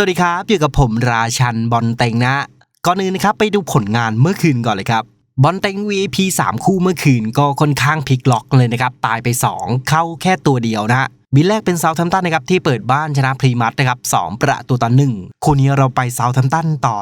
สวัสดีครับ อยู่กับผมราชันบอลเต็งนะ ก่อนอื่นนะครับไปดูผลงานเมื่อคืนก่อนเลยครับบอลเต็ง VIP 3 คู่เมื่อคืนก็ค่อนข้างพลิกล็อกเลยนะครับ ตายไป 2 เข้าแค่ตัวเดียวนะฮะบินแรกเป็นเซาท์แทมตันนะครับที่เปิดบ้านชนะพรีมัตนะครับ2ประตูต่อ1คู่นี้เราไปเซาท์แทมตันต่อ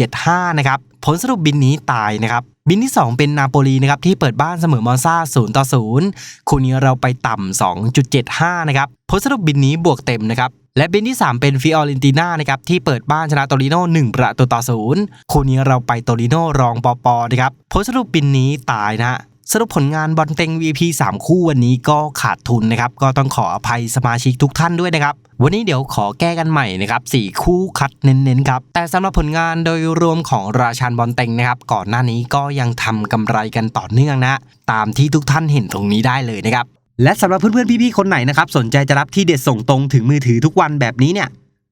1.75 นะครับ ผลสรุปบินนี้ตายนะครับ บินที่ 2 เป็นนาโปลีนะครับที่เปิดบ้านเสมอมอนซา0ต่อ0คู่นี้เราไปต่ำ2.75 นะครับ ผลสรุปบินนี้บวกเต็มนะครับ และเบนที่ 3 เป็นฟิออเรนติน่านะครับที่เปิดบ้านชนะโตริโน่1ประตูต่อศูนย์คู่นี้เราไปโตริโน่รองปอปอนะครับผลสรุปบินนี้ตายนะสรุปผลงานบอลเต็ง VP 3 คู่วันนี้ก็ขาดทุนนะครับ ก็ต้องขออภัยสมาชิกทุกท่านด้วยนะครับ วันนี้เดี๋ยวขอแก้กันใหม่นะครับ 4 คู่คัดเน้นๆครับ แต่สำหรับผลงานโดยรวมของราชันบอลเต็งนะครับ ก่อนหน้านี้ก็ยังทำกำไรกันต่อเนื่องนะ ตามที่ทุกท่านเห็นตรงนี้ได้เลยนะครับ และสำหรับเพื่อนๆพี่ๆคนไหนนะครับสนใจจะรับที่เด็ดส่งตรงถึงมือถือทุกวันแบบนี้เนี่ย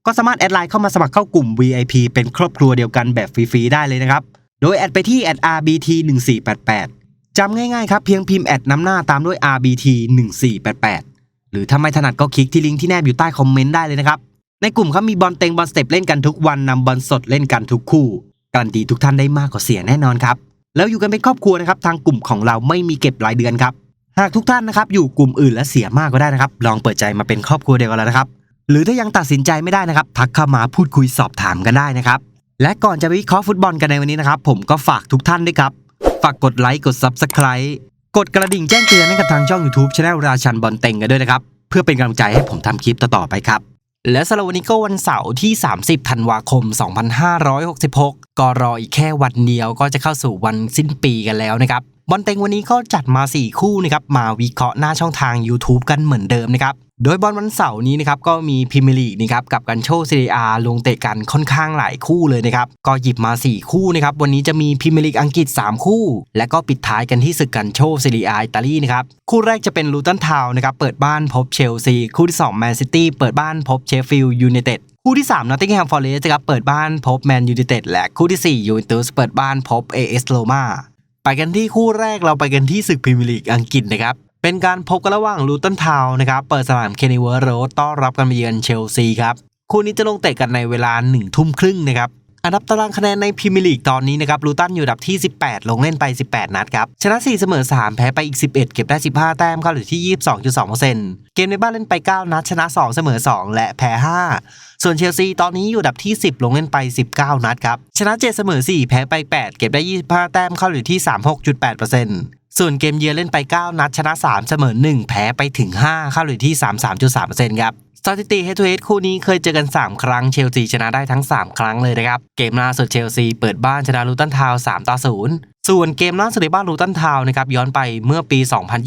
ก็สามารถแอดไลน์เข้ามาสมัครเข้ากลุ่ม VIP เป็นครอบครัวเดียวกันแบบฟรีๆได้เลยนะครับ โดยแอดไปที่ @RBT 1488 จำง่ายๆครับเพียงพิมพ์แอดนำหน้าตามด้วย RBT 1488 หรือถ้าไม่ถนัดก็คลิกที่ลิงก์ที่แนบอยู่ใต้คอมเมนต์ได้เลยนะครับ ในกลุ่มเขามีบอลเต็งบอลสเต็ปเล่นกันทุกวันนำบอลสดเล่นกันทุกคู่การันตีทุกท่านได้มากกว่าเสียแน่นอนครับแล้วอยู่กันเป็นครอบครัวนะครับทางกลุ่มของเราไม่มีเก็บรายเดือนครับ หากทุกท่านนะครับอยู่กลุ่มอื่นและเสียมากก็ได้นะครับ ลองเปิดใจมาเป็นครอบครัวเดียวกันแล้วนะครับ หรือถ้ายังตัดสินใจไม่ได้นะครับ ทักเข้ามาพูดคุยสอบถามกันได้นะครับ และก่อนจะไปวิเคราะห์ฟุตบอลกันในวันนี้นะครับ ผมก็ฝากทุกท่านด้วยครับฝากกดไลค์กด Subscribe กดกระดิ่งแจ้งเตือนให้กับทางช่อง YouTube Channel ราชันบอลเต็งกันด้วยนะครับ เพื่อเป็นกำลังใจให้ผมทำคลิปต่อๆไปครับ และสำหรับวันนี้ก็วันเสาร์ที่ 30 ธันวาคม 2566 ก็รออีกแค่วันเดียวก็จะเข้าสู่วันสิ้นปีกันแล้วนะครับ บอลเต็งวันนี้ก็จัดมา 4 คู่นะครับมาวิเคราะห์หน้าช่องทาง YouTube กันเหมือนเดิมนะครับโดยบอลวันเสาร์นี้นะครับก็มีพรีเมลีกนะครับกับกันโชซีเรียลงเตะกันค่อนข้างหลายคู่เลยนะครับก็หยิบมา 4 คู่นะครับวันนี้จะมีพรีเมลีกอังกฤษ 3 คู่ และก็ปิดท้ายกันที่ศึกกันโชซีเรียอิตาลีนะครับคู่แรกจะเป็นลูตันทาวน์นะครับเปิดบ้านพบเชลซีคู่ที่2แมนซิตี้เปิดบ้านพบเชฟฟิลด์ยูไนเต็ดคู่ที่3นอตติงแฮมฟอร์เรสต์ครับเปิดบ้านพบแมนยูไนเต็ดและคู่ที่4ยูเวนตุสเปิดบ้านพบเอเอสโรมา ไปกันที่คู่แรกเราไปกันที่ศึกพรีเมียร์ลีกอังกฤษนะครับเป็นการพบกันระหว่างลูตันทาวน์นะครับเปิดสนามเคนนิเวอร์โรดต้อนรับกันมาเยือนเชลซีครับคู่นี้จะลงเตะกันในเวลา1ทุ่มครึ่งนะครับอันดับตารางคะแนนในพรีเมียร์ลีกตอนนี้นะครับลูตันอยู่อันดับที่ 18 ลงเล่นไป 18 นัดครับ ชนะ 4 เสมอ 3 แพ้ไปอีก 11 เก็บได้ 15 แต้มเข้าอยู่ที่ 22.2%เกมในบ้านเล่นไป 9 นัด ชนะ 2 เสมอ 2 และแพ้ 5 ส่วนเชลซีตอนนี้อยู่ดับที่ 10 ลงเล่นไป 19 นัดครับ ชนะ 7 เสมอ 4 แพ้ไป 8 เก็บได้ 25 แต้มเข้าอยู่ที่ 36.8% ส่วนเกมเยือนเล่นไป 9 นัดชนะ 3 เสมอ 1 แพ้ไปถึง 5 เข้าอยู่ที่ 33.3%ครับสถิติ head to head คู่นี้เคยเจอกัน 3 ครั้งเชลซีชนะได้ทั้ง 3 ครั้งเลยนะครับ เกมล่าสุดเชลซีเปิดบ้านชนะลูตันทาวน์3ต่อ0ส่วนเกมล่าสุดในบ้านลูตันทาวนะครับย้อนไปเมื่อปี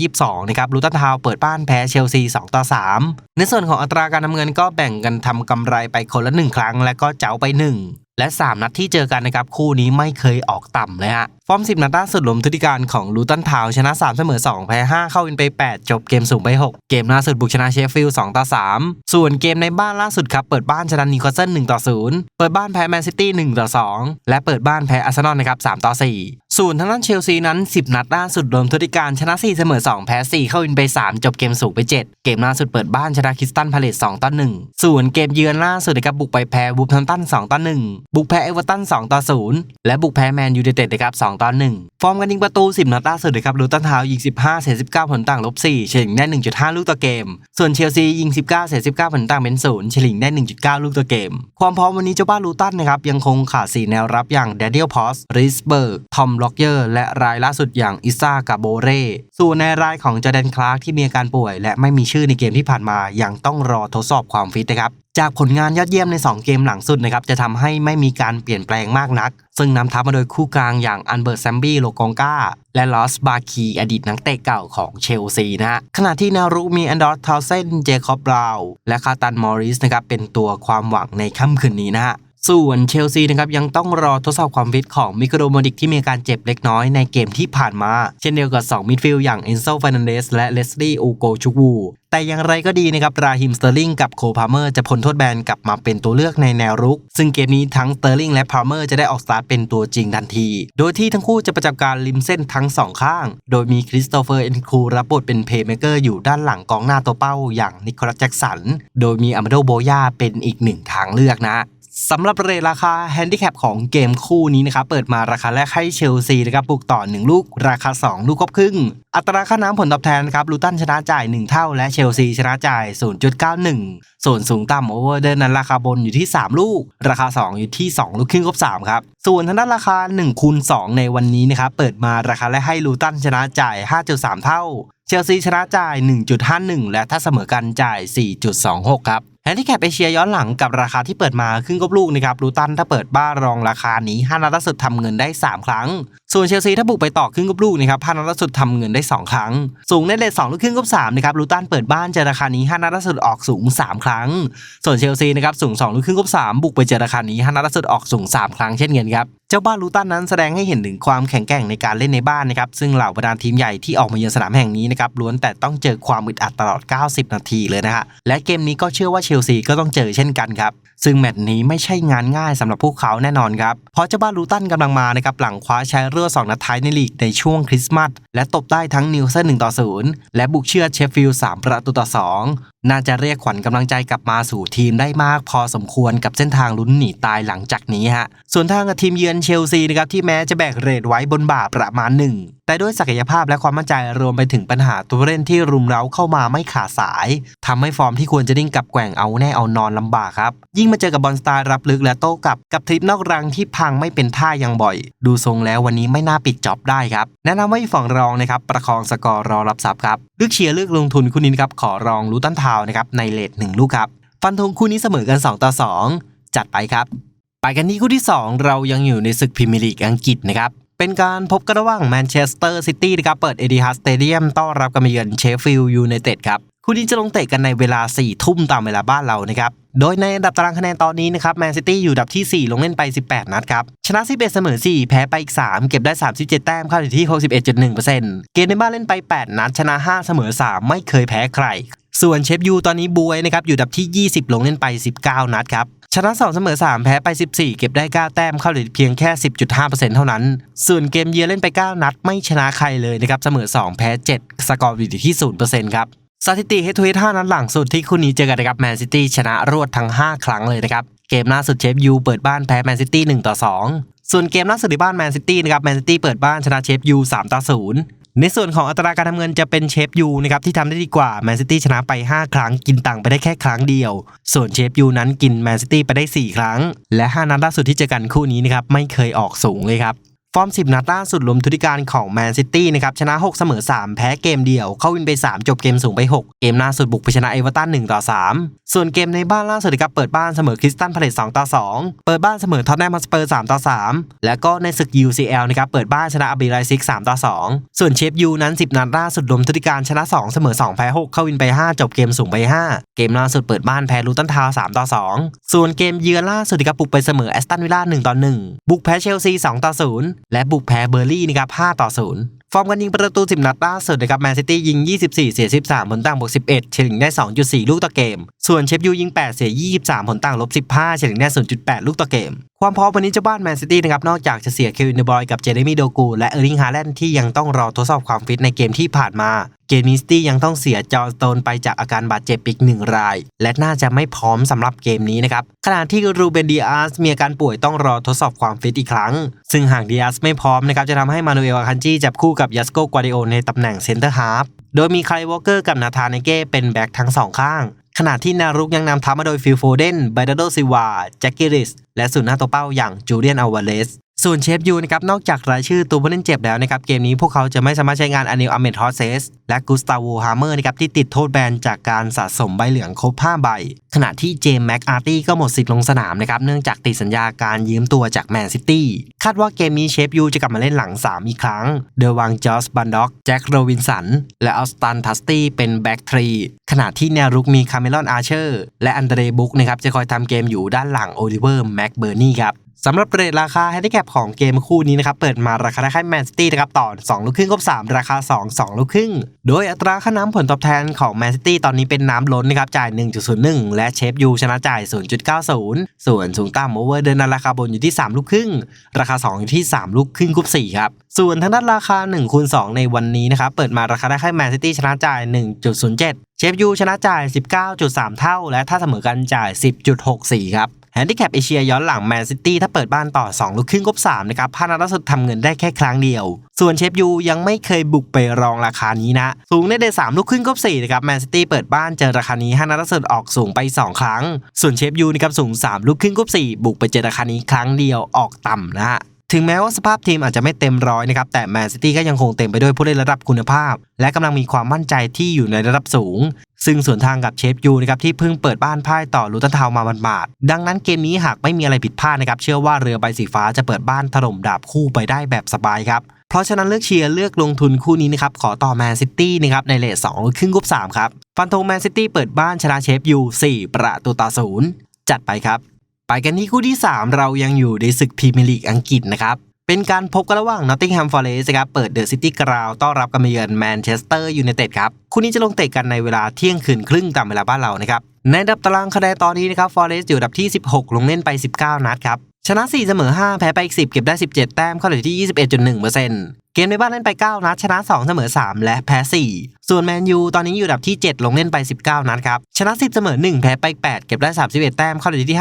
2022 นะครับลูตันทาวเปิดบ้านแพ้เชลซี 2 ต่อ 3 ในส่วนของอัตราการทำเงินก็แบ่งกันทำกำไรไปคนละ 1 ครั้ง และก็เจ๋าไป 1 และ 3 นัดที่เจอกันนะครับคู่นี้ไม่เคยออกต่ำเลยฮะฟอร์ม 10 นัดล่าสุดรวมทุติการของลูตันทาวชนะ 3 เสมอ 2 แพ้ 5 เข้าวินไป 8 จบเกมสูงไป 6 เกมล่าสุดบุกชนะเชฟฟิลด์2ต่อ 3 ส่วนเกมในบ้านล่าสุดครับ เปิดบ้านชนะนิวคาสเซิล1ต่อ 0 เปิดบ้านแพ้แมนซิตี้1ต่อ 2 และเปิดบ้านแพ้อาร์เซนอลนะครับ 3 ต่อ 4 ส่วนทางด้านเชลซีนั้น 10 นัดล่าสุดรวมทุติการชนะ 4 เสมอ 2 แพ้ 4 เข้าวินไป 3 จบเกมสูงไป 7 เกมล่าสุดเปิดบ้านชนะคริสตันพาเลต2ต่อ 1 ส่วนเกมเยือนล่าสุดนะครับบุกไปแพ้บูฟแฮมตัน2ต่อ 1 บุกแพ้เอเวอร์ตัน2ต่อ 0 และบุกแพ้แมนยูไนเต็ดนะครับ2ต่อ1ฟอร์มการยิงประตู 10 นัดล่าสุดนะครับลูตันทาวยิง 15เศษ19 ผลต่างลบ4เฉลี่ยได้ 1.5 ลูกต่อเกม ส่วนเชลซียิง 19เศษ19 ผลต่างเป็น0เฉลี่ยได้ 1.9 ลูกต่อเกม ความพร้อมวันนี้เจ้าบ้านลูตันนะครับยังคงขาด4แนวรับอย่างเดเดียลพอสริสเบิร์กทอมล็อกเยอร์และรายล่าสุดอย่างอิซ่ากาโบเร่ส่วนในรายของจอแดนคลาร์กที่มีอาการป่วย และไม่มีชื่อในเกมที่ผ่านมายังต้องรอทดสอบความฟิตนะครับ จากผลงานยอดเยี่ยมใน 2 เกมหลังสุดนะครับจะทำให้ไม่มีการเปลี่ยนแปลงมากนัก ซึ่งนำทัพมาโดยคู่กลางอย่างอันเบิร์ตแซมบี้โลกองกาและลอสบาคีอดีตนักเตะเก่าของเชลซีนะฮะขณะที่แนวรุกมีแอนดอร์ทาวเซนเจคอบบราวและคาตันมอริสนะครับเป็นตัวความหวังในค่ำคืนนี้นะฮะ ส่วนเชลซีนะครับยังต้องรอทดสอบความฟิตของมิโครโมดิกที่มีการเจ็บเล็กน้อยในเกมที่ผ่านมา เช่นเดียวกับ 2 มิดฟิลด์อย่างเอนโซฟ r นันเดสและเลสลี่อูโกชูวูแต่อย่างไรก็ดีนะครับ ราฮิมสเตอร์ลิงกับโคพาเมอร์จะพ้นโทษแบนกลับมาเป็นตัวเลือกในแนวรุก ซึ่งเกมนี้ทั้งสเตอร์ลิงและพาเมอร์จะได้ออกสตาร์ทเป็นตัวจริงทันที โดยที่ทั้งคู่จะประจำการริมเส้นทั้งสองข้าง โดยมีคริสโตเฟอร์เอ็นคูรับบทเป็นเพย์เมเกอร์อยู่ด้านหลังกองหน้าตัวเป้าอย่างนิโคลัสแจ็กสัน โดยมีอามาโดโบยาเป็นอีกหนึ่งทางเลือกนะ สำหรับเรทราคาแฮนดิแคปของเกมคู่นี้นะครับเปิดมาราคาแรกให้เชลซีนะครับบุกต่อ 1 ลูกราคา 2 ลูกครบครึ่ง อัตราค่าน้ำผลตอบแทนครับลูตันชนะจ่าย 1 เท่า และเชลซีชนะจ่าย 0.91 ส่วนสูงต่ำโอเวอร์เดินนั้นราคาบนอยู่ที่ 3 ลูก ราคา 2 อยู่ที่ 2 ลูกครึ่งครบ3ครับส่วนทางด้านราคา1คูณ2ในวันนี้นะครับเปิดมาราคาแรกให้ลูตันชนะจ่าย 5.3 เท่า เชลซีชนะจ่าย 1.51 และถ้าเสมอกันจ่าย 4.26 ครับ แฮนดิแคปเอเชียย้อนหลังกับราคาที่เปิดมาครึ่งกบลูกนะครับลูตันถ้าเปิดบ้านรองราคานี้5นัดล่าสุดทำเงินได้ 3 ครั้งส่วนเชลซีถ้าบุกไปต่อครึ่งกบลูกนะครับ5นัดล่าสุดทำเงินได้ 2 ครั้ง สูงในเลท2ลูกครึ่งกบ3นะครับลูตันเปิดบ้านเจอราคานี้5นัดล่าสุดออกสูง 3 ครั้ง ส่วนเชลซีนะครับสูง2ลูกครึ่งกบ3บุกไปเจอราคานี้5นัดล่าสุดออกสูง 3 ครั้งเช่นกันครับเจ้าบ้านลูตันนั้นแสดงให้เห็นถึงความแข็งแกร่งในการเล่นในบ้านนะครับซึ่งเหล่าบรรดาทีมใหญ่ที่ออกมาเยือนสนามแห่งนี้นะครับล้วนแต่ต้องเจอความอึดอัดตลอด 90 นาทีเลยนะฮะและเกมนี้ก็เชื่อว่าเชลซีก็ต้องเจอเช่นกันครับซึ่งแมตช์นี้ไม่ใช่งานง่ายสำหรับพวกเขาแน่นอนครับเพราะเจ้าบ้านลูตันกำลังมานะครับหลังคว้าชัยเรือ2นัดท้ายในลีกในช่วงคริสต์มาสและตบได้ทั้งนิวเซน1ต่อ0และบุกเชือดเชฟฟิลด์3ประตูต่อ 2 น่าจะเรียกขวัญกำลังใจกลับมาสู่ทีมได้มากพอสมควรกับเส้นทางลุ้นหนีตายหลังจากนี้ฮะ ส่วนทางกับทีมเยือนเชลซีนะครับที่แม้จะแบกเรทไว้บนบ่าประมาณหนึ่งแต่ด้วยศักยภาพและความมั่นใจรวมไปถึงปัญหาตัวเล่นที่รุมเร้าเข้ามาไม่ขาดสายทำให้ฟอร์มที่ควรจะนิ่งกับแกว่งเอาแน่เอานอนลำบากครับ ยิ่งมาเจอกับบอลสไตล์รับลึกและโต้กลับกับทริปนอกรังที่พังไม่เป็นท่ายังบ่อย ดูทรงแล้ววันนี้ไม่น่าปิดจ็อบได้ครับ แนะนำว่าฝั่งรองนะครับประคองสกอร์รอรับทรัพย์ครับเลือกเชียร์เลือกลงทุนคู่นี้ครับขอรองลูตันทาวนะครับในเลทหนึ่งลูกครับ ฟันธงคู่นี้เสมอกัน 2 ต่อ 2 จัดไปครับ ไปกันที่คู่ที่ 2 เรายังอยู่ในศึกพรีเมียร์ลีกอังกฤษนะครับเป็นการพบกันระหว่างแมนเชสเตอร์ซิตี้นะครับเปิดเอ i ิฮัสเตเดียมต้อนรับการมาเยือนเชฟฟิลด์ยูไนเต็ดครับคู่นี้จะลงเตะกันในเวลา 4 ทุ่มตามเวลาบ้านเรานะครับ โดยในอันดับตารางคะแนนตอนนี้นะครับแมนซิตี้อยู่อันดับที่ 4 ลงเล่นไป 18 นัดครับ ชนะ 11 เสมอ 4 แพ้ไปอีก 3 เก็บได้ 37 แต้มเข้าอยู่ที่ 61.1%เกมในบ้านเล่นไป 8 นัด ชนะ 5 เสมอ 3 ไม่เคยแพ้ใคร ส่วนเชฟยูตอนนี้บวยนะครับอยู่ดับที่ 20 ลงเล่นไป 19 นัดครับชนะ 2 เสมอ 3 แพ้ไป 14 เก็บได้ 9 แต้มเข้าเหลือเพียงแค่ 10.5%เท่านั้น ส่วนเกมเยือนเล่นไป 9 นัดไม่ชนะใครเลยนะครับเสมอ 2 แพ้ 7 สกอร์อยู่ที่ 0%ครับสถิติเฮดทูเฮด5นัดหลังสุดที่คู่นี้เจอกันนะครับแมนซิตี้ชนะรวดทั้ง 5 ครั้งเลยนะครับ เกมล่าสุดเชฟยูเปิดบ้านแพ้แมนซิตี้1ต่อ2 ส่วนเกมล่าสุดที่บ้านแมนซิตี้นะครับแมนซิตี้เปิดบ้านชนะเชฟยู3ต่อ0ในส่วนของอัตราการทำเงินจะเป็นเชฟยูนะครับที่ทำได้ดีกว่าแมนซิตี้ชนะไป 5 ครั้งกินตังไปได้แค่ครั้งเดียว ส่วนเชฟยูนั้นกินแมนซิตี้ไปได้ 4 ครั้ง และ 5 นัดล่าสุดที่เจอกันคู่นี้นะครับไม่เคยออกสูงเลยครับ ฟอร์ม 10 นัดล่าสุดรวมทุติการของแมนซิตี้นะครับชนะ 6 เสมอ 3 แพ้เกมเดียว เข้าวินไป 3 จบเกมสูงไป 6 เกมล่าสุดบุกไปชนะเอเวอร์ตัน1ต่อ 3 ส่วนเกมในบ้านล่าสุดครับเปิดบ้านเสมอคริสตันพาเลต2ต่อ 2 เปิดบ้านเสมอท็อตแนมฮอตสเปอร์3ต่อ 3 แล้วก็ในศึก UCL นะครับเปิดบ้านชนะอาบีไรซิก3ต่อ 2 ส่วนเชฟยูนั้น 10 นัดล่าสุดรวมทุติการชนะ 2 เสมอ 2 แพ้ 6 เข้าวินไป 5 จบเกมสูงไป 5 เกมล่าสุดเปิดบ้านแพ้ลูตันทาว3ต่อ 2 ส่วนเกมเยือนล่าสุดครับบุกไปเสมอแอสตันวิลล่า1ต่อ1บุกแพ้เชลซี2ต่อ0และบุกแพ้เบอร์ลี่นะครับ5ต่อ 0 ฟอร์มการยิงประตู 10 นัดล่าสุดนะครับแมนซิตี้ยิง 24 เสีย 13 ผลต่างบวก 11 เฉลี่ยได้ 2.4 ลูกต่อเกม ส่วนเชฟยูยิง 8 เสีย 23 ผลต่างลบ 15 เฉลี่ยได้ 0.8 ลูกต่อเกม ความพร้อมวันนี้เจ้าบ้านแมนซิตี้นะครับนอกจากจะเสียเควินเดบอยกับเจเรมี่โดกูและเออร์ลิงฮาแลนด์ที่ยังต้องรอทดสอบความฟิตในเกมที่ผ่านมา เกมนี้ซิตี้ยังต้องเสียจอห์นสโตนไปจากอาการบาดเจ็บอีกหนึ่งราย และน่าจะไม่พร้อมสำหรับเกมนี้นะครับขณะที่รูเบนดีอาสมีอาการป่วยต้องรอทดสอบความฟิตอีกครั้ง ซึ่งหากดีอาสไม่พร้อมนะครับจะทำให้มานูเอลอาคันจีจับคู่กับยัสโกกวาดิโอในตำแหน่งเซนเตอร์ฮาฟโดยมีคายวอเกอร์กับนาธานเนเก้เป็นแบ็กทั้งสองข้าง ขณะที่นารุกยังนำทัพมาโดยฟิลโฟเดนไบดาโดซิวาแจ็คกิริสและสุนหน้าตัวเป้าอย่างจูเลียนอลวาเลส ส่วนเชฟยูนะครับนอกจากรายชื่อตัวผู้เล่นเจ็บแล้วนะครับเกมนี้พวกเขาจะไม่สามารถใช้งานอานิลอเมดฮอสเซสและกุสตาโวฮาร์เมอร์นะครับที่ติดโทษแบนจากการสะสมใบเหลืองครบ5ใบ ขณะที่เจมส์แม็กอาร์ตี้ก็หมดสิทธิ์ลงสนามนะครับเนื่องจากติดสัญญาการยืมตัวจากแมนซิตี้คาดว่าเกมนี้เชฟยูจะกลับมาเล่นหลัง 3 อีกครั้งโดยวางจอสบันด็อกแจ็คโรวินสันและออสตันทัสตี้เป็นแบ็กทรีขณะที่แนวรุกมีคาเมลอนอาร์เชอร์และอันเดรบุกนะครับจะคอยทำเกมอยู่ด้านหลังโอลิเวอร์แม็กเบอร์นี่ครับ สำหรับเรทราคาแฮนดิแคปของเกมคู่นี้นะครับเปิดมาราคาได้แค่แมนซิตี้นะครับต่อ 2 ลูกครึ่งครบ3 ราคา 2 2 ลูกครึ่ง โดยอัตราค่าน้ำผลตอบแทนของแมนซิตี้ตอนนี้เป็นน้ำล้นนะครับจ่าย 1.01 และเชฟยูชนะจ่าย 0.90 ส่วนสูงต่ำโอเวอร์เดินนั้นราคาบนอยู่ที่ 3 ลูกครึ่ง ราคา 2 อยู่ที่ 3 ลูกครึ่งคูณ4ครับส่วนทางด้านราคา1คูณ2ในวันนี้นะครับเปิดมาราคาได้แค่แมนซิตี้ชนะจ่าย 1.07 เชฟยูชนะจ่าย 19.3 เท่า และถ้าเสมอกันจ่าย 10.64 ครับ แฮนดิแคปเอเชียย้อนหลังแมนซิตี้ถ้าเปิดบ้านต่อ 2 ลูกครึ่งกบ3นะครับพานัดล่าสุดทำเงินได้แค่ครั้งเดียว ส่วนเชฟยูยังไม่เคยบุกไปรองราคานี้นะ สูงในเด3ลูกครึ่งกบ4นะครับแมนซิตี้เปิดบ้านเจอราคานี้5นัดล่าสุดออกสูงไป 2 ครั้ง ส่วนเชฟยูนะครับสูง 3 ลูกครึ่งกบ4บุกไปเจอราคานี้ครั้งเดียวออกต่ำนะฮะ ถึงแม้ว่าสภาพทีมอาจจะไม่เต็มร้อยนะครับแต่แมนซิตี้ก็ยังคงเต็มไปด้วยผู้เล่นระดับคุณภาพ และกำลังมีความมั่นใจที่อยู่ในระดับสูง ซึ่งส่วนทางกับเชฟยูนะครับที่เพิ่งเปิดบ้านพ่ายต่อลูตันทาวมาบาดดังนั้นเกมนี้หากไม่มีอะไรผิดพลาดนะครับเชื่อว่าเรือใบสีฟ้าจะเปิดบ้านถล่มดาบคู่ไปได้แบบสบายครับเพราะฉะนั้นเลือกเชียร์เลือกลงทุนคู่นี้นะครับขอต่อแมนซิตี้นะครับในเลทสองครึ่งกุบสามครับฟันธงแมนซิตี้เปิดบ้านชนะเชฟยูสี่ประตูต่อศูนย์จัดไปครับ ไปกันที่คู่ที่ 3 เรายังอยู่ในศึกพรีเมียร์ลีกอังกฤษนะครับเป็นการพบกันระหว่างนอตติงแฮมฟอร์เรสส์ครับเปิดเดอะซิตี้กราวต้อนรับกันมาเยือนแมนเชสเตอร์ยูไนเต็ดครับคู่นี้จะลงเตะกันในเวลาเที่ยงคืนครึ่งตามเวลาบ้านเรานะครับในดับตารางคะแนนตอนนี้นะครับ Forest อยู่ดับที่ 16 ลงเล่นไป 19 นัดครับ ชนะ 4 เสมอ 5 แพ้ไปอีก 10 เก็บได้ 17 แต้มเข้าอยู่ที่ 21.1%เกมในบ้านเล่นไป 9 นัด ชนะ 2 เสมอ 3 และแพ้ 4 ส่วนแมนยูตอนนี้อยู่อันดับที่ 7 ลงเล่นไป 19 นัดครับ ชนะ 10 เสมอ 1 แพ้ไป 8 เก็บได้ 31 แต้มเข้าอยู่ที่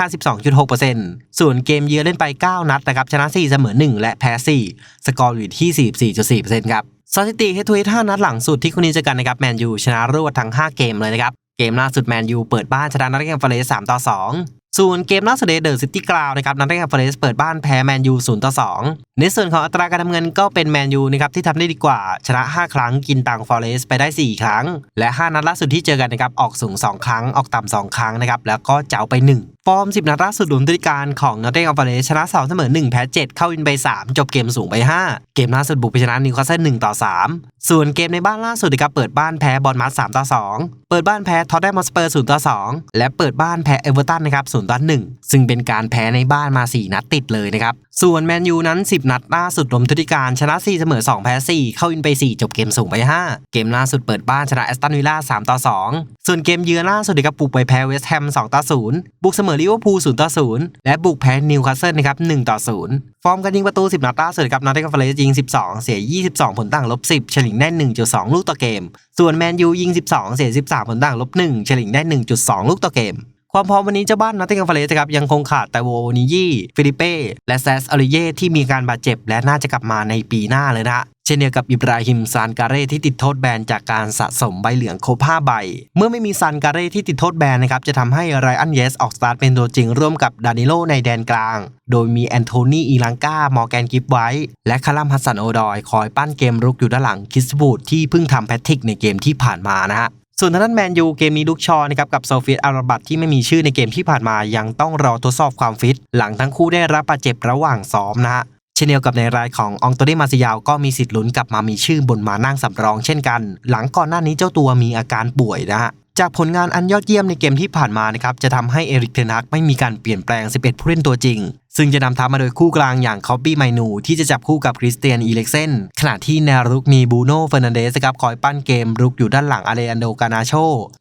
52.6%ส่วนเกมเยือนเล่นไป 9 นัดนะครับ ชนะ 4 เสมอ 1 และแพ้ 4 สกอร์อยู่ที่ 44.4%ครับ สถิติเฮทูเฮด5นัดหลังสุดที่คู่นี้จอกันนะครับ แมนยูชนะรวดทั้ง 5 เกมเลยนะครับ เกมล่าสุดแมนยูเปิดบ้านชนะนอตติงฟอเรส3ต่อ 2 ส่วนเกมล่าสุดเดอร์ซิตี้กราวนะครับนอตติงแฮมฟอเรสต์เปิดบ้านแพ้แมนยู0ต่อ2ในส่วนของอัตราการทำเงินก็เป็นแมนยูนะครับที่ทำได้ดีกว่าชนะ 5 ครั้งกินตังฟอเรสต์ไปได้ 4 ครั้ง และ 5 นัดล่าสุดที่เจอกันนะครับออกสูง 2 ครั้งออกต่ำ2ครั้งนะครับแล้วก็เจ้าไป 1 ฟอร์ม 10 นัดล่าสุดรวมด้วยการของนอตเทงอัลฟาเรสต์ชนะ 2 เสมอ 1 แพ้ 7 เข้าวินไป 3 จบเกมสูงไป 5 เกมล่าสุดบุกไปชนะนิวคาสเซิล1ต่อ 3 ส่วนเกมในบ้านล่าสุดครับเปิดบ้านแพ้บอลมัส3ต่อ 2 เปิดบ้านแพ้ท็อตแนมสเปอร์0ต่อ 2 และเปิดบ้านแพ้เอเวอร์ตันนะครับ0ต่อ 1 ซึ่งเป็นการแพ้ในบ้านมา 4 นัดติดเลยนะครับ ส่วนแมนยูนั้น 10 นัดล่าสุดรวมทุกการชนะ 4 เสมอ 2 แพ้ 4 เข้าวินไป 4 จบเกมสูงไป 5 เกมล่าสุดเปิดบ้านชนะแอสตันวิลล่า 3 ต่อ 2 ส่วนเกมเยือนล่าสุดนะครับบุกไปแพ้เวสต์แฮม 2 ต่อ 0 บุกเสมอลิเวอร์พูล 0 ต่อ 0 และบุกแพ้นิวคาสเซิลนะครับ 1 ต่อ 0 ฟอร์มการยิงประตู 10 นัดล่าสุดครับนอตติงแฮมฟอเรสยิง 12 เสีย 22 ผลต่างลบ 10 เฉลี่ยได้ 1.2 ลูกต่อเกม ส่วนแมนยูยิง 12 เสีย 13 ผลต่างลบ 1 เฉลี่ยได้ 1.2 ลูกต่อเกม ความพร้อมวันนี้เจ้าบ้านนอตติงแฮมฟอเรสต์ครับยังคงขาดแต่โวนิยี่ฟิลิเป้และแซสอริเย่ที่มีการบาดเจ็บและน่าจะกลับมาในปีหน้าเลยนะฮะเช่นเดียวกับอิบราฮิมซานการเร่ที่ติดโทษแบนจากการสะสมใบเหลืองครบ5ใบ เมื่อไม่มีซานการเร่ที่ติดโทษแบนนะครับจะทำให้ไรอันเยสออกสตาร์ทเป็นตัวจริงร่วมกับดานิโลในแดนกลาง โดยมีแอนโทนีอีลังกามอร์แกนกิฟไว้ และคารัมฮัสซันโอดอย คอยปั้นเกมรุกอยู่ด้านหลังคิสบูดที่เพิ่งทำแพทริกในเกมที่ผ่านมานะฮะ ส่วนทางด้านแมนยูเกมนี้ลุกชอนะครับกับโซเฟียตอาราบัตที่ไม่มีชื่อในเกมที่ผ่านมายังต้องรอทดสอบความฟิต หลังทั้งคู่ได้รับบาดเจ็บระหว่างซ้อมนะฮะเช่นเดียวกับในรายขององโตเดมาซิยาวก็มีสิทธิ์ลุ้นกลับมามีชื่อบนมานั่งสำรองเช่นกัน หลังก่อนหน้านี้เจ้าตัวมีอาการป่วยนะฮะจากผลงานอันยอดเยี่ยมในเกมที่ผ่านมานะครับจะทำให้เอริกเทนฮักไม่มีการเปลี่ยนแปลง 11 ผู้เล่นตัวจริง ซึ่งจะนำทัพมาโดยคู่กลางอย่างคอบบี้ไมนูที่จะจับคู่กับคริสเตียนอีเล็กเซนขณะที่แนวรุกมีบูโน่เฟอร์นันเดสครับคอยปั้นเกมรุกอยู่ด้านหลังอาเลอันโดกานาโช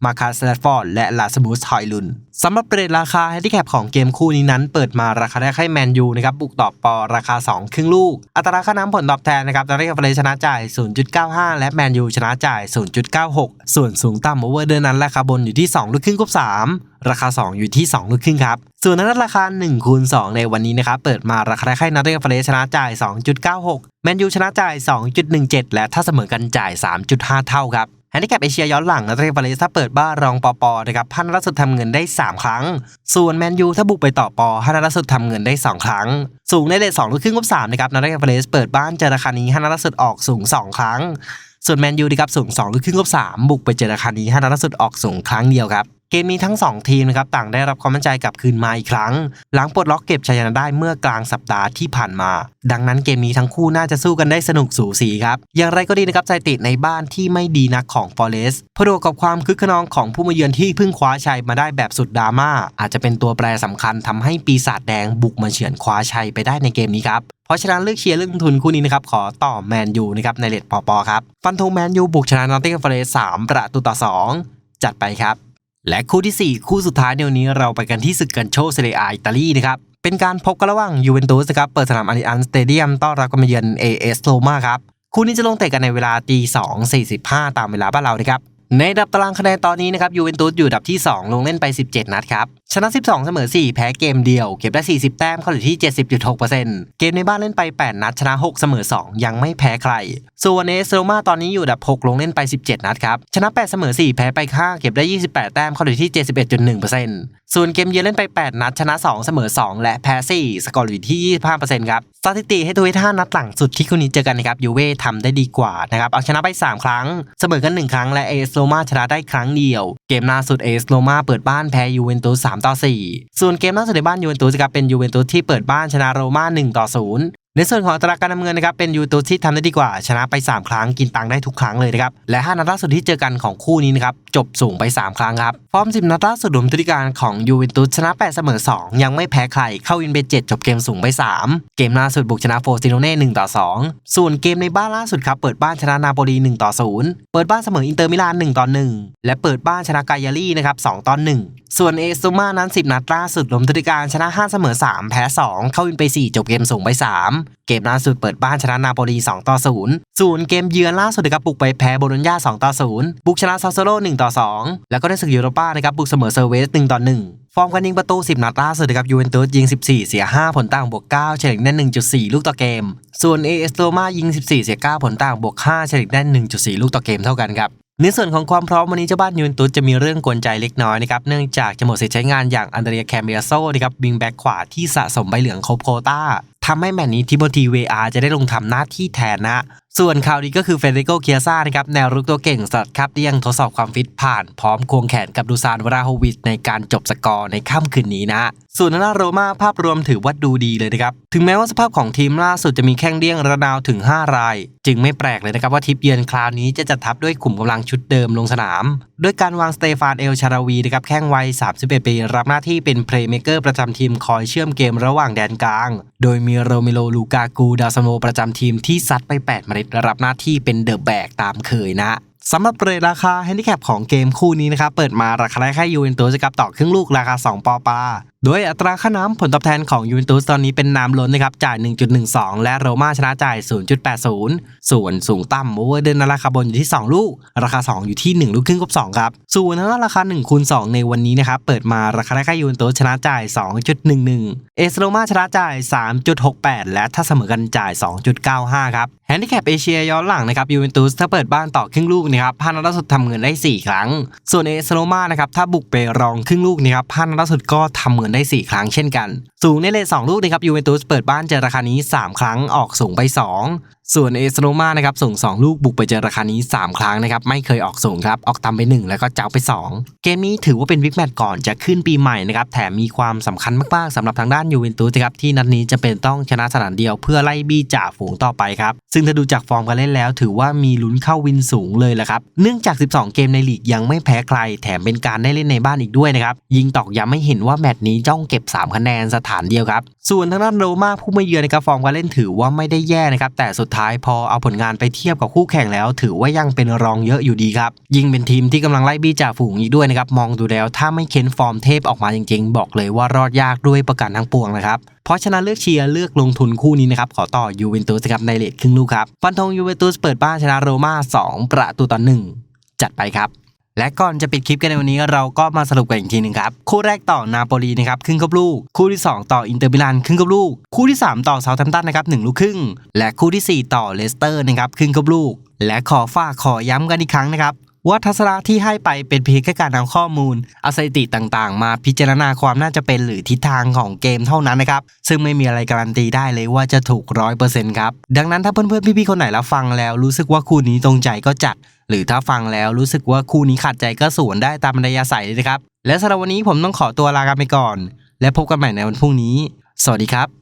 มาคาสแลฟอร์ด และลาสมูสฮอยลุนสำหรับเรทราคาแฮนดิแคปของเกมคู่นี้นั้น เปิดมาราคาแรกให้แมนยูนะครับบุกตอบปอราคา 2 ครึ่งลูก อัตราค่าน้ำผลตอบแทนนะครับตอนนี้กับเฟรชนะจ่าย 0.95 และแมนยูชนะจ่าย 0.96 ส่วนสูงต่ำโอเวอร์เดือนนั้นราคาบนอยู่ที่ 2 ลูกครึ่งกบ3ราคา 2 อยู่ที่ 2 ลูกครึ่งครับ ส่วนนั้นราคา1คูณ2ในวันนี้นะครับเปิดมาราคาแรกให้นอตติงแฮมฟรชนะจ่าย 2.96 แมนยูชนะจ่าย 2.17 และถ้าเสมอกันจ่าย 3.5 เท่าครับแฮนดิแคปเอเชียย้อนหลังนอตติงแฮมฟรสต์ถ้าเปิดบ้านรองปอปอนะครับพันล่าสุดทำเงินได้ 3 ครั้ง ส่วนแมนยูถ้าบุกไปต่อปอฮันล่าสุดทำเงินได้ 2 ครั้ง สูงในเลท2ลูกครึ่งกับ3นะครับนอตติงแฮมฟรสต์เปิดบ้านเจอราคานี้ฮันล่าสุดออกสูง 2 ครั้งส่วนแมนยูดีครับสูง2ลูกครึ่งกับ3บุกไปเจอราคานี้ฮันล่าสุดออกสูงครั้งเดียวครับ เกมนี้ทั้ง 2 ทีมนะครับต่างได้รับความมั่นใจกลับคืนมาอีกครั้ง หลังปลดล็อกเก็บชัยชนะได้เมื่อกลางสัปดาห์ที่ผ่านมา ดังนั้นเกมนี้ทั้งคู่น่าจะสู้กันได้สนุกสูสีครับ อย่างไรก็ดีนะครับใจติดในบ้านที่ไม่ดีนักของฟอเรสต์พอดกับความคึกขนองของผู้มาเยือนที่เพิ่งคว้าชัยมาได้แบบสุดดราม่าอาจจะเป็นตัวแปรสำคัญทำให้ปีศาจแดงบุกมาเฉือนคว้าชัยไปได้ในเกมนี้ครับเพราะฉะนั้นเลือกเชียร์เลืองทุนคู่นี้นะครับขอต่อแมนยูนะครับในเลทปอปอครับฟันธงแมนยูบุกชนะนอตติงแฮมฟอเรสต์สามประตูต่อสองจัดไปครับ และคู่ที่ 4 คู่สุดท้ายเดี๋ยวนี้เราไปกันที่ศึกกันโชเซเรียอิตาลีนะครับเป็นการพบกันระหว่างยูเวนตุสครับเปิดสนามอาริอันสเตเดียมต้อนรับกันมาเยือน AS โรมาครับคู่นี้จะลงเตะกันในเวลาตี2 45 ตามเวลาบ้านเรานะครับ ในดับตารางคะแนนตอนนี้นะครับยูเวนตุสอยู่ดับที่ 2 ลงเล่นไป 17 นัดครับ ชนะ 12 เสมอ 4 แพ้เกมเดียว เก็บได้ 40 แต้มเข้าอยู่ที่ 70.6%เกมในบ้านเล่นไป 8 นัด ชนะ 6 เสมอ 2 ยังไม่แพ้ใคร ส่วนเอสโรมาตอนนี้อยู่ดับ 6 ลงเล่นไป 17 นัดครับ ชนะ 8 เสมอ 4 แพ้ไป 5 เก็บได้ 28 แต้มเข้าอยู่ที่ 71.1% ส่วนเกมเยือนเล่นไป 8 นัดชนะ 2 เสมอ 2 และแพ้ 4 สกอร์อยู่ที่ 25%ครับสถิติให้ทุยท่านัดหลังสุดที่คู่นี้เจอกันนะครับยูเว่ทำได้ดีกว่านะครับเอาชนะไป 3 ครั้ง เสมอกัน 1 ครั้งและเอสโรมาชนะได้ครั้งเดียว เกมล่าสุดเอสโรมาเปิดบ้านแพ้ยูเวนตุส3ต่อ4ส่วนเกมล่าสุดในบ้านยูเวนตุสครับเป็นยูเวนตุสที่เปิดบ้านชนะโรม่า1ต่อ0 ในส่วนของอัตราการนำเงินนะครับเป็นยูเวนตุสที่ทำได้ดีกว่า ชนะไป 3 ครั้งกินตังได้ทุกครั้งเลยนะครับและ 5 นัดล่าสุดที่เจอกันของคู่นี้นะครับจบสูงไป 3 ครั้งครับฟอร์ม 10 นัดล่าสุดรวมตุติการของยูเวนตุสชนะ 8 เสมอ 2 ยังไม่แพ้ใคร เข้าวินไป 7 จบเกมสูงไป 3 เกมล่าสุดบุกชนะโฟซิโนเน่1ต่อ 2 ส่วนเกมในบ้านล่าสุดครับเปิดบ้านชนะนาโปลี1ต่อ 0 เปิดบ้านเสมออินเตอร์มิลาน1ต่อ 1 และเปิดบ้านชนะกายารี่นะครับ2ต่อ 1ส่วนเอสตูมานั้น 10 นัดล่าสุดรวมตุติการชนะ 5 เสมอ 3 แพ้ 2 เข้าวินไป 4 จบเกมสูงไป 3เกมล่าสุดเปิดบ้านชนะนาโปลี2ต่อ0ส่วนเกมเยือนล่าสุดนะครับบุกไปแพ้โบโลญญา2ต่อ0บุกชนะซาโซโล1ต่อ2แล้วก็ได้ศึกยูโรป้านะครับบุกเสมอเซอร์เวส1ต่อ1ฟอร์มการยิงประตู 10 นัดล่าสุดนะครับยูเวนตุสยิง 14 เสีย 5 ผลต่างบวก 9 เฉลี่ยได้ 1.4 ลูกต่อเกม ส่วนเอเอสโรมายิง 14 เสีย 9 ผลต่างบวก 5 เฉลี่ยได้ 1.4 ลูกต่อเกมเท่ากันครับในส่วนของความพร้อมวันนี้เจ้าบ้านยูเวนตุสจะมีเรื่องกวนใจเล็กน้อยนะครับเนื่องจากจะหมดสิทธิ์ใช้งานอย่างอันเดรียแคมเบียโซนะครับวิงแบ็กขวาที่สะสมใบเหลืองครบโควต้า ทำให้แมตช์นี้ทิโมธีเวอาร์จะได้ลงทำหน้าที่แทนนะส่วนข่าวดีก็คือเฟเดโกเคียซ่านะครับแนวรุกตัวเก่งสลัดครับที่ยังทดสอบความฟิตผ่านพร้อมควงแขนกับดูซานวราโฮวิชในการจบสกอร์ในค่ำคืนนี้นะ ส่วนทาโรมาภาพรวมถือว่าดูดีเลยนะครับ ถึงแม้ว่าสภาพของทีมล่าสุดจะมีแข้งเดี้ยงระนาวถึง 5 ราย จึงไม่แปลกเลยนะครับว่าทิปเยือนคราวนี้จะจัดทัพด้วยขุมกำลังชุดเดิมลงสนาม ด้วยการวางสเตฟานเอลชาราวีนะครับแข้งวัย 31 ปีรับหน้าที่เป็นเพลย์เมเกอร์ประจำทีมคอยเชื่อมเกมระหว่างแดนกลาง โดยมีโรเมโลลูกากูดาวซันโวประจำทีมที่ซัดไป 8 เมล็ดรับหน้าที่เป็นเดอะแบกตามเคยนะ สำหรับเรทราคาแฮนดิแคปของเกมคู่นี้นะครับเปิดมาราคาแรกให้ยูเวนตุสกับต่อครึ่งลูกราคา 2 ปอปาโดยอัตราค่าน้ำผลตอบแทนของยูเวนตุสตอนนี้เป็นน้ำล้นนะครับจ่าย 1.12 และโรม่าชนะจ่าย 0.80 ส่วนสูงต่ำโอเวอร์เดินราคาบนอยู่ที่ 2 ลูก ราคา 2 อยู่ที่ 1 ลูกครึ่งกับ 2 ครับ ส่วนทางด้านราคา1คูณ2ในวันนี้นะครับเปิดมาราคาแรกให้ยูเวนตุสชนะจ่าย 2.11 เอสโรม่าชนะจ่าย 3.68 และถ้าเสมอกันจ่าย 2.95 ครับแฮนดิแคปเอเชียย้อนหลังนะครับยูเวนตุสถ้าเปิดบ้านต่อครึ่งลูกนะครับพานัดล่าสุดทำเงินได้ 4 ครั้ง ส่วนเอสโลมานะครับถ้าบุกไปรองครึ่งลูกนะครับพานัดล่าสุดก็ทำเงินได้ 4 ครั้งเช่นกัน สูงในเลท2ลูกนะครับยูเวนตุสเปิดบ้านเจอราคานี้ 3 ครั้งออกสูงไป 2 ส่วนเอสโรม่านะครับส่ง 2 ลูกบุกไปเจอราคานี้ 3 ครั้งนะครับไม่เคยออกสูงครับ ออกต่ำไป 1 แล้วก็เจ้าไป 2 เกมนี้ถือว่าเป็นวิกแมตช์ก่อนจะขึ้นปีใหม่นะครับแถมมีความสำคัญมากๆสำหรับทางด้านยูเวนตุสครับที่นัดนี้จะเป็นต้องชนะสนามเดียวเพื่อไล่บี้จ่าฝูงต่อไปครับ ซึ่งถ้าดูจากฟอร์มการเล่นแล้ว ถือว่ามีลุ้นเข้าวินสูงเลยแหละครับเนื่องจาก 12 เกมในลีกยังไม่แพ้ใคร แถมเป็นการได้เล่นในบ้านอีกด้วยนะครับยิงตอกย้ำไม่เห็นว่าแมตช์นี้จ้องเก็บ 3 คะแนนสถานเดียวครับส่วนทางด้านโรมาผู้มาเยือนนะครับฟอร์มการเล่นถือว่าไม่ได้แย่นะครับแต่สุดท้ายพอเอาผลงานไปเทียบกับคู่แข่งแล้ว ถือว่ายังเป็นรองเยอะอยู่ดีครับ ยิงเป็นทีมที่กำลังไล่บี้จ่าฝูงอีกด้วยนะครับ มองดูแล้วถ้าไม่เค้นฟอร์มเทพออกมาจริงๆ บอกเลยว่ารอดยากด้วยประการทั้งปวงนะครับเพราะฉะนั้นเลือกเชียร์เลือกลงทุนคู่นี้นะครับ ขอต่อยูเวนตุสครับในเลทครึ่งลูกครับฟันธงยูเวนตุสเปิดบ้านชนะโรม่า2 ประตูต่อ1จัดไปครับ และก่อนจะปิดคลิปกันในวันนี้เราก็มาสรุปกันอีกทีหนึ่งครับ คู่แรกต่อนาโปลีนะครับครึ่งกับลูก คู่ที่ 2 ต่ออินเตอร์มิลานครึ่งกับลูก คู่ที่ 3 ต่อเซาท์แฮมป์ตันนะครับหนึ่งลูกครึ่ง และคู่ทีสี่4 ต่อเลสเตอร์นะครับครึ่งกับลูก และขอฝากขอย้ำกันอีกครั้งนะครับว่าทัศนะที่ให้ไปเป็นเพียงแค่การนำข้อมูลเอาสถิติต่างๆ มาพิจารณาความน่าจะเป็นหรือทิศทางของเกมเท่านั้นนะครับ ซึ่งไม่มีอะไรการันตีได้เลยว่าจะถูกร้อยเปอร์เซ็นต์ครับ ดังนั้นถ้าเพื่อนๆ พี่ๆ คนไหนรับฟังแล้วรู้สึกว่าคู่นี้ตรงใจก็จัด หรือถ้าฟังแล้วรู้สึกว่าคู่นี้ขัดใจก็สวนได้ตามบรรยาศัยเลยนะครับ และสำหรับวันนี้ผมต้องขอตัวลากันไปก่อน และพบกันใหม่ในวันพรุ่งนี้ สวัสดีครับ